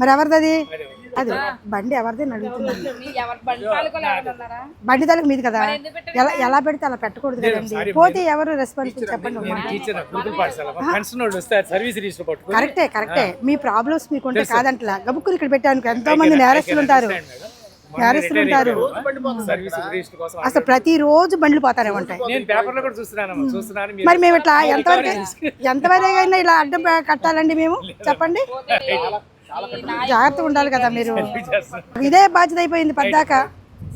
మరి ఎవరిది అది బండి ఎవరిది అడుగుతున్నాను. బండి తాలూకా మీది కదా. ఎలా ఎలా పెడితే అలా పెట్టకూడదు కదండి. పోతే ఎవరు రెస్పాన్సిబుల్ చెప్పండి కరెక్టే కరెక్టే. మీ ప్రాబ్లమ్స్ మీకు ఉంటే కాదంటలా. గబుక్కుని ఇక్కడ పెట్టాను. ఎంతో మంది నేరస్తులు ఉంటారు. నేరస్తులు ఉంటారు. సర్వీస్ రిజిస్టర్ కోసం అసలు ప్రతిరోజు బండ్లు పోతానే ఉంటాయి. నేను పేపర్లో కూడా చూస్తున్నాను చూస్తున్నాను మీరు మేము ఇట్లా ఎంతవరకు ఎంతవరకు అయినా ఇలా అడ్డం కట్టాలండి మేము? చెప్పండి. జాగ్రత్తగా ఉండాలి కదా మీరు. ఇదే బాధ్యత అయిపోయింది పద్దాక.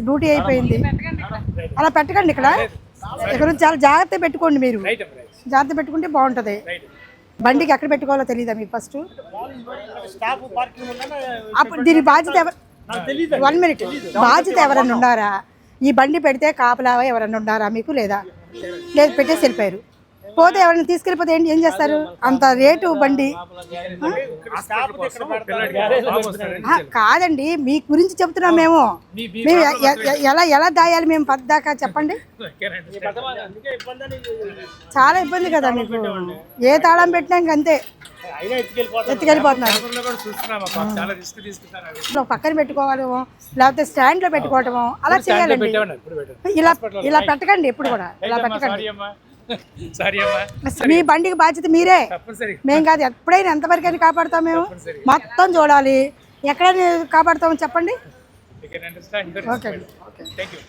డ్యూటీ అయిపోయింది. అలా పెట్టకండి ఇక్కడ. ఇక్కడ నుంచి చాలా జాగ్రత్త పెట్టుకోండి మీరు. జాగ్రత్త పెట్టుకుంటే బాగుంటది. బండికి ఎక్కడ పెట్టుకోవాలో తెలియదా మీకు ఫస్ట్? స్టాప్ పార్కింగ్ ఉందన్న అప్పుడు దీని బాధ్యత ఎవరు వన్ మినిట్ బాధ్యత ఎవరన్నా ఉన్నారా ఈ బండి పెడితే కాపలా ఎవరన్నా ఉన్నారా మీకు లేదా? లేదు పెట్టేసి వెళ్ళిపోయారు. పోతే ఎవరైనా తీసుకెళ్ళిపోతే ఏంటి? ఏం చేస్తారు? అంత రేటు బండి. కాదండి మీ గురించి చెప్తున్నాం మేము. మేము ఎలా ఎలా దాయాలి మేము పద్దాకా చెప్పండి? చాలా ఇబ్బంది కదా మీకు. ఏ తాళం పెట్టినా ఇంక అంతే. ఎత్తుకెళ్ళిపోతున్నారు. పక్కన పెట్టుకోవడము లేకపోతే స్టాండ్లో పెట్టుకోవడము అలా చేయాలండి. ఇలా ఇలా పెట్టకండి ఎప్పుడు కూడా. ఇలా పెట్టకండి. సారీ అమ్మా. మీ బండికి బాధ్యత మీరే. మేము కాదు ఎప్పుడైనా ఎంతవరకైనా కాపాడుతాం మేము. మొత్తం చూడాలి. ఎక్కడైనా కాపాడుతాం చెప్పండి? Okay you